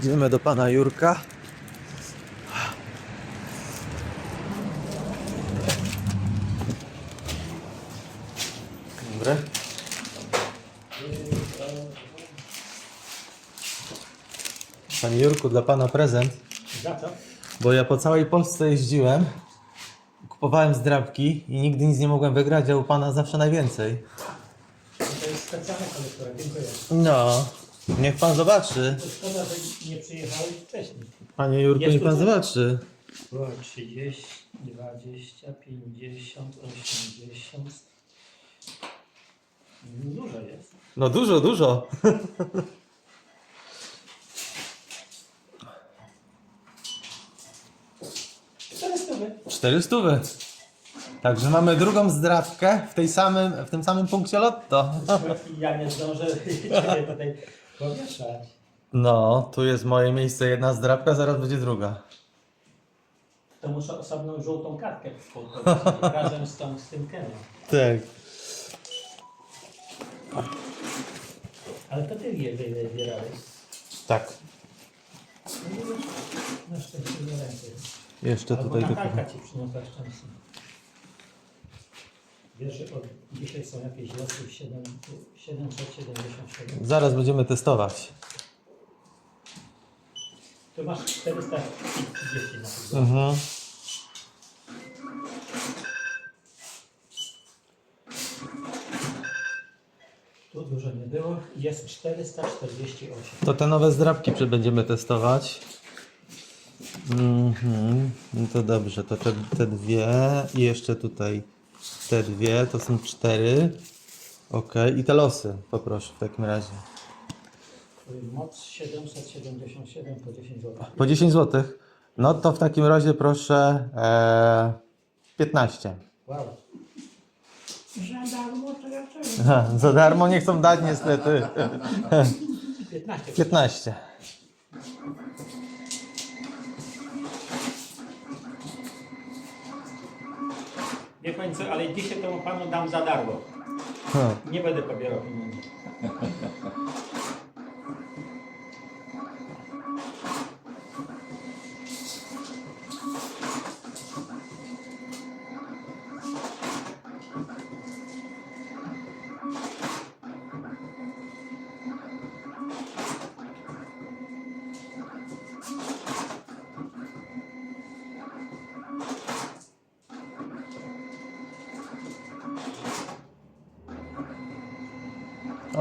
Idziemy do pana Jurka. Dobry. Panie Jurku, dla pana prezent, Za co? bo ja po całej Polsce jeździłem, kupowałem zdrabki i nigdy nic nie mogłem wygrać, a u pana zawsze najwięcej. To jest specjalna kolektora, dziękuję. No, niech pan zobaczy. To szkoda, że nie przyjechałeś wcześniej. Panie Jurku, Jest niech pan zobaczy. Było 30, 20, 50, 80. Dużo jest. No dużo, dużo. Cztery stówy. 400. Także mamy drugą zdrabkę w, tej samym, w tym samym punkcie lotto. Ja nie zdążę ciebie tutaj powieszać. No, tu jest moje miejsce, jedna zdrabka, zaraz będzie druga. To muszę osobną żółtą kartkę poprowadzić razem z, tą, z tym Kenem. Tak. Ale to ty je wy- wybierałeś. Tak. Na szczęśliwe ręce. Jeszcze Albo tutaj Natalka tylko. ci przyniosła szczęście. Wiesz, że od dzisiaj są jakieś losy 7, 777. Zaraz będziemy testować. Tu masz 430 na. Mhm. Tu dużo nie było. Jest 448. To te nowe zdrabki będziemy testować. Mhm. No to dobrze, to te, te dwie i jeszcze tutaj te dwie, to są cztery. Ok, i te losy poproszę w takim razie. Moc 777 po 10 zł. Po 10 zł. No to w takim razie proszę e, 15. Wow. Za darmo to ja też. Ha, za darmo nie chcą dać niestety. 15. 15. Wie pan co, ale dzisiaj temu panu dam za darmo. Nie będę pobierał pieniędzy.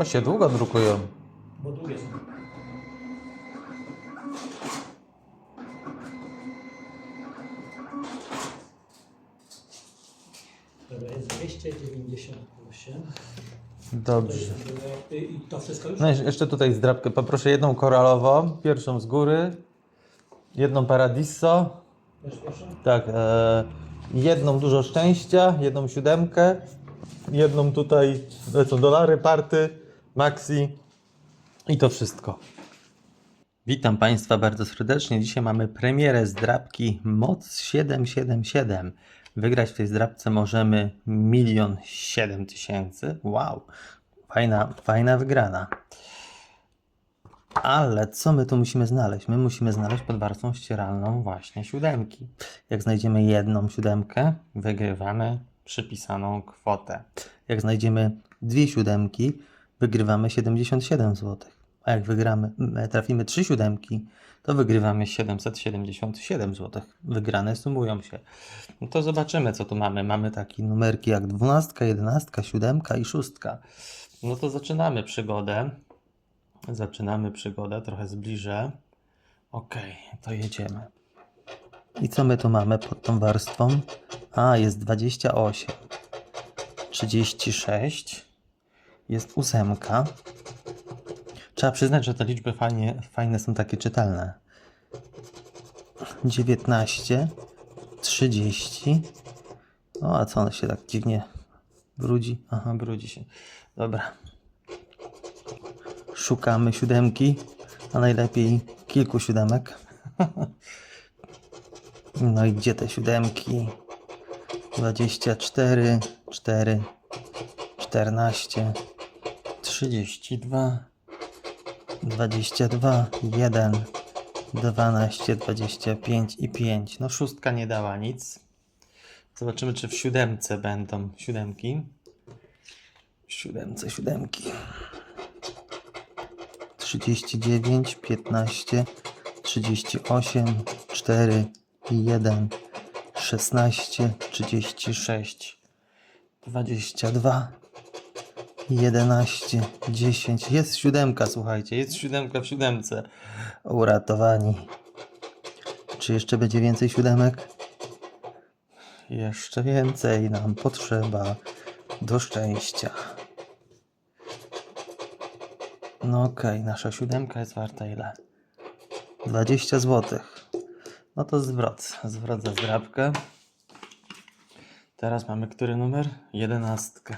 Się długo drukują. Bo długie są. Dobra, jest 298. To, Dobrze. I to wszystko już? No i jeszcze tutaj zdrabkę. Poproszę jedną koralową, pierwszą z góry, jedną paradiso, Też proszę. tak, e, jedną dużo szczęścia, jedną siódemkę, jedną tutaj lecą dolary, party, maxi i to wszystko. Witam Państwa bardzo serdecznie. Dzisiaj mamy premierę zdrabki Moc 777. Wygrać w tej zdrabce możemy milion siedem tysięcy. Wow, fajna, fajna wygrana. Ale co my tu musimy znaleźć? My musimy znaleźć pod warstwą ścieralną właśnie siódemki. Jak znajdziemy jedną siódemkę, wygrywamy przypisaną kwotę. Jak znajdziemy dwie siódemki, wygrywamy 77 zł. A jak wygramy, m, trafimy trzy siódemki, to wygrywamy 777 zł. Wygrane sumują się. No to zobaczymy, co tu mamy. Mamy takie numerki jak 12, 11, 7 i 6. No to zaczynamy przygodę. Zaczynamy przygodę, trochę zbliżę. Ok, to jedziemy. I co my tu mamy pod tą warstwą? A, jest 28, 36, jest ósemka. Trzeba przyznać, że te liczby fajnie, fajne są takie czytelne. 19, 30. O, a co ono się tak dziwnie brudzi? Aha, brudzi się. Dobra. Szukamy siódemki, a najlepiej kilku siódemek. No i gdzie te siódemki? 24, 4, 14, 32, 22, 1, 12, 25 i 5. No szóstka nie dała nic. Zobaczymy, czy w siódemce będą siódemki. Siódemce siódemki. 39, 15, 38, 4, 1, 16, 36, 22, 11, 10. Jest siódemka, słuchajcie, jest siódemka w siódemce. Uratowani. Czy jeszcze będzie więcej siódemek? Jeszcze więcej nam potrzeba do szczęścia. No okej, nasza siódemka jest warta ile? 20 zł. No to zwrot. Zwrot za zdrabkę. Teraz mamy który numer? Jedenastkę.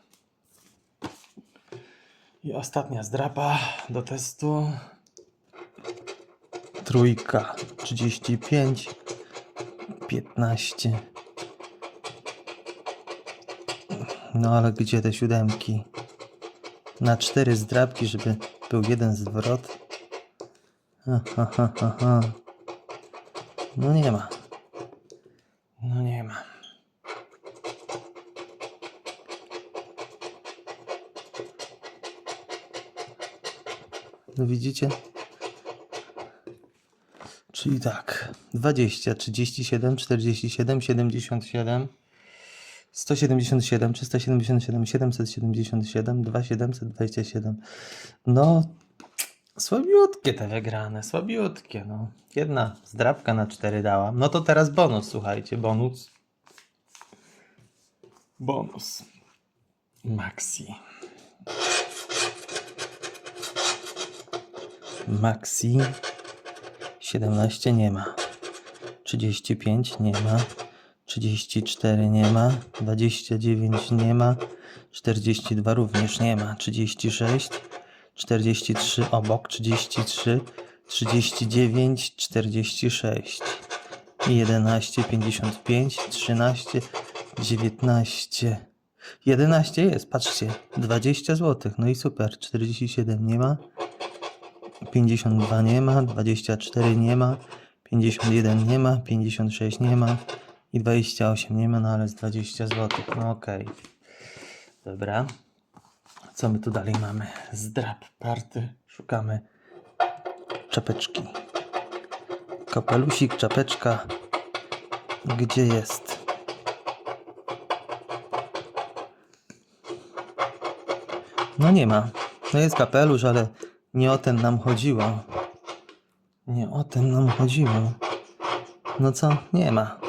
I ostatnia zdrapa do testu. Trójka, 35, 15. No ale gdzie te siódemki? Na cztery zdrabki, żeby był jeden zwrot. Ha, ha, ha, ha. No nie ma. No nie ma. No widzicie? Czyli tak. 20, 37, 47, 77, 177, 377, 777, 2727. No, słabiutkie te wygrane, słabiutkie, no. Jedna zdrabka na 4 dała. No to teraz bonus, słuchajcie, bonus. Bonus. Maxi. Maxi. 17 nie ma. 35 nie ma. 34 nie ma. 29 nie ma. 42 również nie ma. 36. 43 obok. 33. 39. 46. 11. 55. 13. 19. 11 jest, patrzcie. 20 zł. No i super. 47 nie ma. 52 nie ma, 24 nie ma, 51 nie ma, 56 nie ma i 28 nie ma, no ale z 20 zł. No okej. Dobra. Co my tu dalej mamy? Zdrab party. Szukamy czapeczki. Kapelusik, czapeczka. Gdzie jest? No nie ma. No jest kapelusz, ale nie o ten nam chodziło. Nie o ten nam chodziło. No co? Nie ma.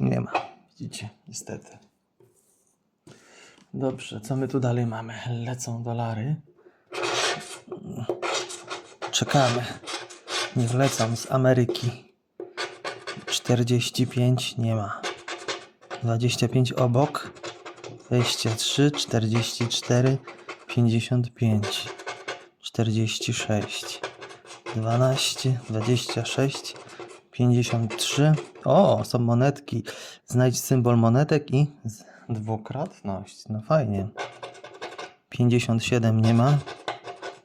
Nie ma. Widzicie, niestety. Dobrze, co my tu dalej mamy? Lecą dolary. Czekamy. Niech lecą z Ameryki. 45 nie ma. 25 obok. 23, 44, 55. 46, 12, 26, 53. O, są monetki. Znajdź symbol monetek i dwukrotność. No fajnie. 57 nie ma.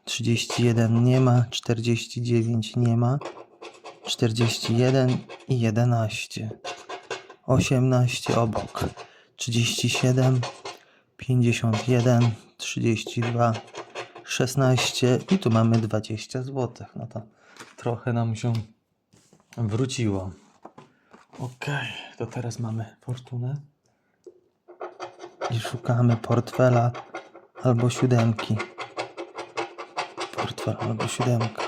31 nie ma. 49 nie ma. 41 i 11. 18 obok. 37, 51, 32, 16 i tu mamy 20 zł. No to trochę nam się wróciło. Ok, to teraz mamy fortunę. I szukamy portfela albo siódemki. Portfel albo siódemka.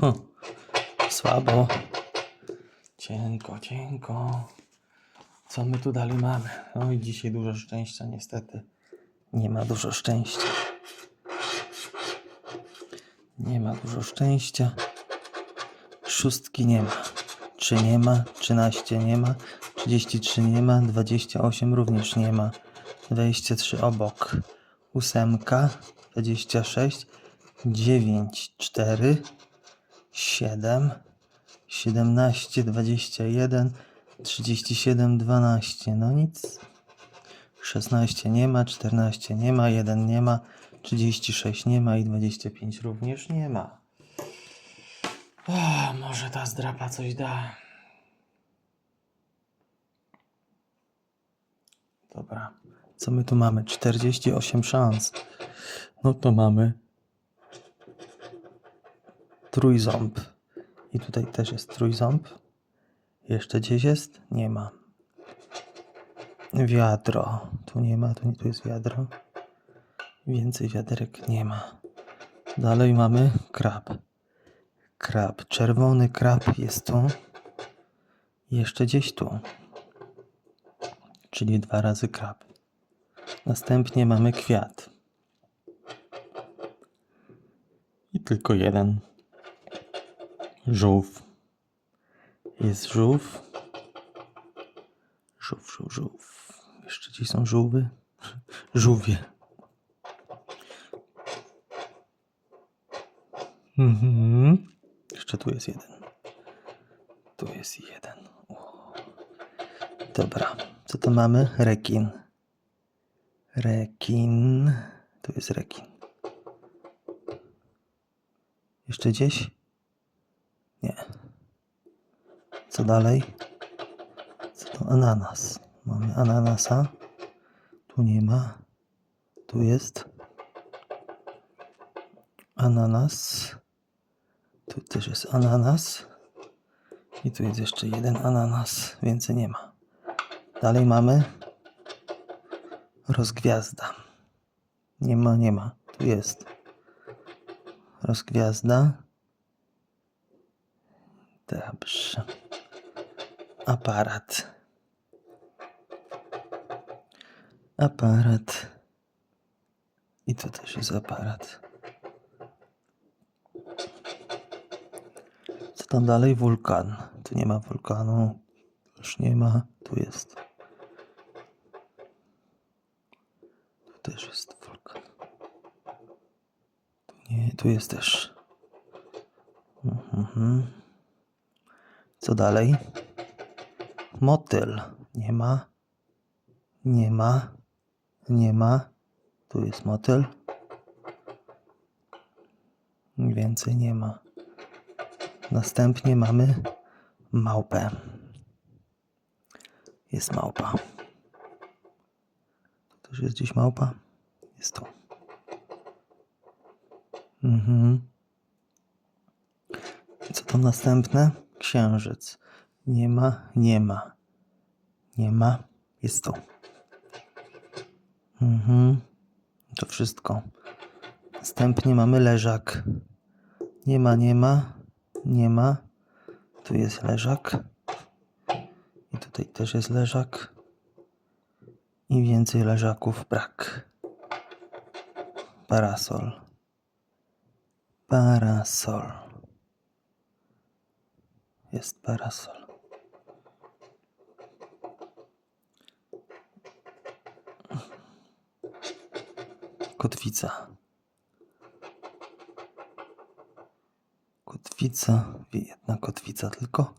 Hm, słabo. Cienko, cienko. Co my tu dalej mamy? Oj, dzisiaj dużo szczęścia, niestety. Nie ma dużo szczęścia. Nie ma dużo szczęścia. Szóstki nie ma. 3 nie ma, 13 nie ma, 33 nie ma, 28 również nie ma, 23 obok, ósemka, 26, 9, 4, 7, 17, 21, 37, 12. No nic. 16 nie ma, 14 nie ma, 1 nie ma, 36 nie ma i 25 również nie ma. O, może ta zdrapa coś da. Dobra. Co my tu mamy? 48 szans. No to mamy trójząb. I tutaj też jest trójząb. Jeszcze gdzieś jest? Nie ma. Wiadro. Tu nie ma, tu, nie, tu jest wiadro. Więcej wiaderek nie ma. Dalej mamy krab. Krab. Czerwony krab jest tu. Jeszcze gdzieś tu. Czyli dwa razy krab. Następnie mamy kwiat. I tylko jeden. Żółw. Jest żółw. Żółw, żółw, żółw. Jeszcze gdzieś są żółwy. Żółwie. Mhm. Jeszcze tu jest jeden. Tu jest jeden. O. Dobra. Co to mamy? Rekin. Rekin. Tu jest rekin. Jeszcze gdzieś? Nie. Co dalej? Co to? Ananas. Mamy ananasa. Tu nie ma. Tu jest. Ananas. Tu też jest ananas. I tu jest jeszcze jeden ananas. Więcej nie ma. Dalej mamy rozgwiazda. Nie ma, nie ma. Tu jest rozgwiazda. Dobrze. Aparat. Aparat. I tu też jest aparat. Co tam dalej? Wulkan. Tu nie ma wulkanu. Już nie ma. Tu jest. Tu też jest wulkan. Tu nie, tu jest też. Mhm. Co dalej? Motyl. Nie ma. Nie ma. Nie ma. Tu jest motyl. Więcej nie ma. Następnie mamy małpę. Jest małpa. Tu też jest gdzieś małpa? Jest tu. Mhm. Co tam następne? Księżyc. Nie ma, nie ma. Nie ma, jest tu. Mhm. To wszystko. Następnie mamy leżak. Nie ma, nie ma, nie ma. Tu jest leżak. I tutaj też jest leżak. I więcej leżaków brak. Parasol. Parasol. Jest parasol. Kotwica. Kotwica, jedna kotwica tylko.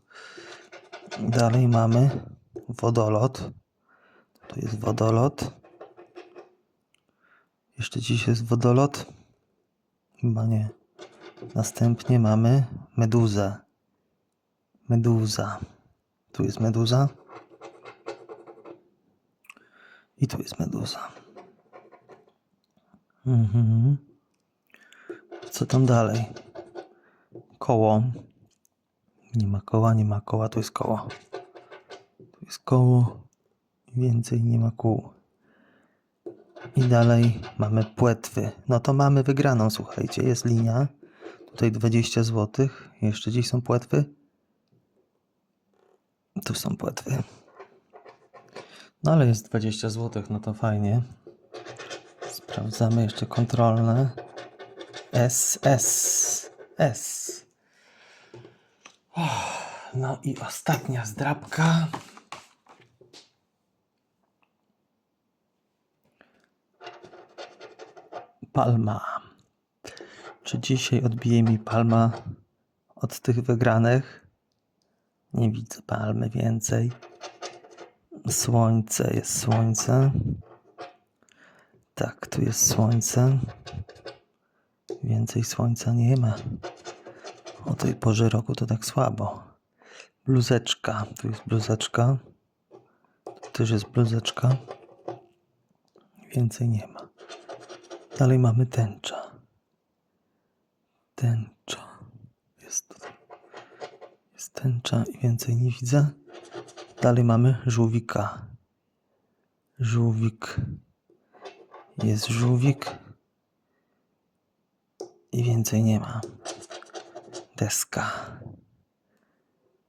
Dalej mamy wodolot. Tu jest wodolot. Jeszcze dziś jest wodolot? Chyba nie. Następnie mamy meduzę. Meduza. Tu jest meduza. I tu jest meduza. Mhm. Co tam dalej? Koło. Nie ma koła, nie ma koła, tu jest koło. Tu jest koło. Więcej nie ma kół. I dalej mamy płetwy. No to mamy wygraną, słuchajcie. Jest linia. Tutaj 20 zł. Jeszcze gdzieś są płetwy. Tu są płetwy. No ale jest 20 zł, no to fajnie. Sprawdzamy jeszcze kontrolne. S, S, S. Och, No i ostatnia zdrabka. Palma. Czy dzisiaj odbije mi palma od tych wygranych? Nie widzę palmy więcej. Słońce, jest słońce. Tak, tu jest słońce. Więcej słońca nie ma. O tej porze roku to tak słabo. Bluzeczka, tu jest bluzeczka. Tu też jest bluzeczka. Więcej nie ma. Dalej mamy tęcza. Tęcza. Jest. Jest tęcza i więcej nie widzę. Dalej mamy żółwika. Żółwik. Jest żółwik. I więcej nie ma. Deska.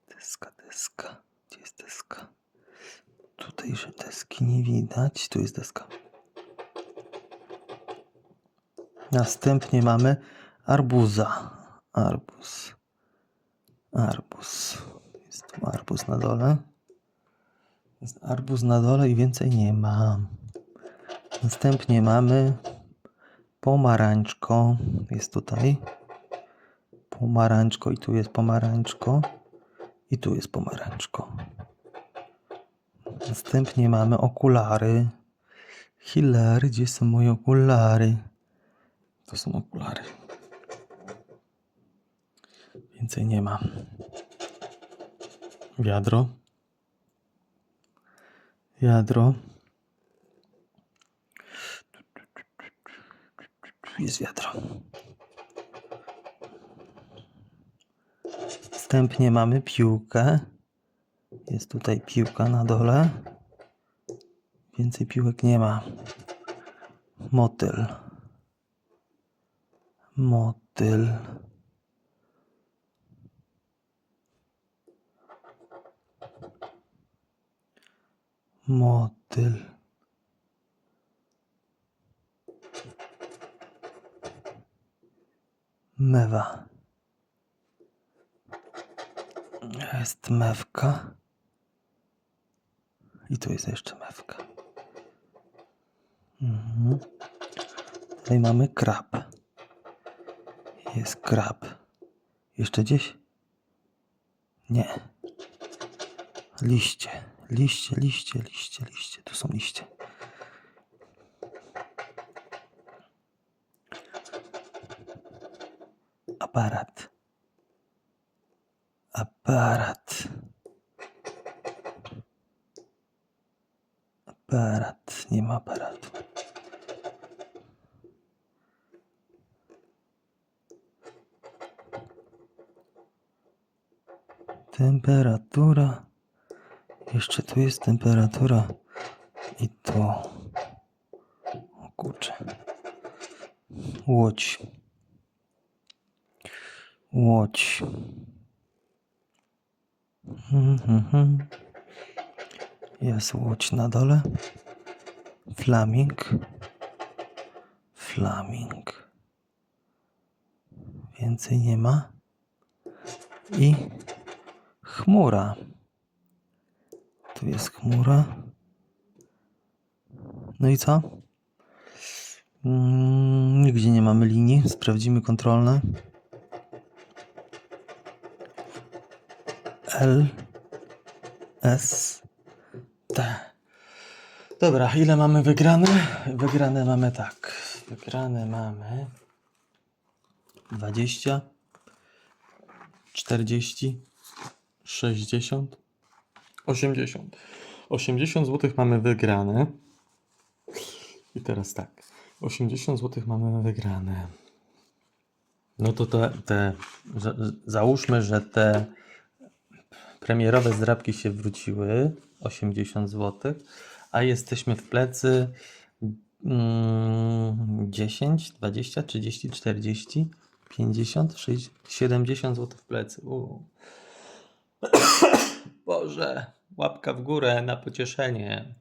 Deska, deska. Gdzie jest deska? Tutaj że deski nie widać. Tu jest deska. Następnie mamy arbuza. Arbuz. Arbuz. Jest tu arbuz na dole. Jest arbuz na dole i więcej nie ma. Następnie mamy pomarańczko. Jest tutaj. Pomarańczko i tu jest pomarańczko. I tu jest pomarańczko. Następnie mamy okulary. Hilary, gdzie są moje okulary? To są okulary. Więcej nie ma. Wiadro. Wiadro. Tu jest wiadro. Wstępnie mamy piłkę. Jest tutaj piłka na dole. Więcej piłek nie ma. Motyl. Motyl. Motyl. Mewa. Jest mewka. I tu jest jeszcze mewka. Mhm. Tutaj mamy krab. Jest krab. Jeszcze gdzieś? Nie. Liście. Liście, liście, liście, liście. Tu są liście. Aparat. Aparat. Aparat. Nie ma aparatu. Temperatura. Jeszcze tu jest temperatura. I tu. O kurczę. Łódź. Łódź. Mhm. Jest łódź na dole. Flaming. Flaming. Więcej nie ma. I chmura. Tu jest chmura. No i co? Mm, nigdzie nie mamy linii. Sprawdzimy kontrolne. L S T. Dobra, ile mamy wygrane? Wygrane mamy tak. Wygrane mamy 20 40 60 80. 80 zł mamy wygrane. I teraz tak. 80 zł mamy wygrane. No to te, te za, załóżmy, że te premierowe zdrabki się wróciły. 80 zł. A jesteśmy w plecy mm, 10, 20, 30, 40, 50, 60, 70 zł w plecy. Boże, łapka w górę na pocieszenie.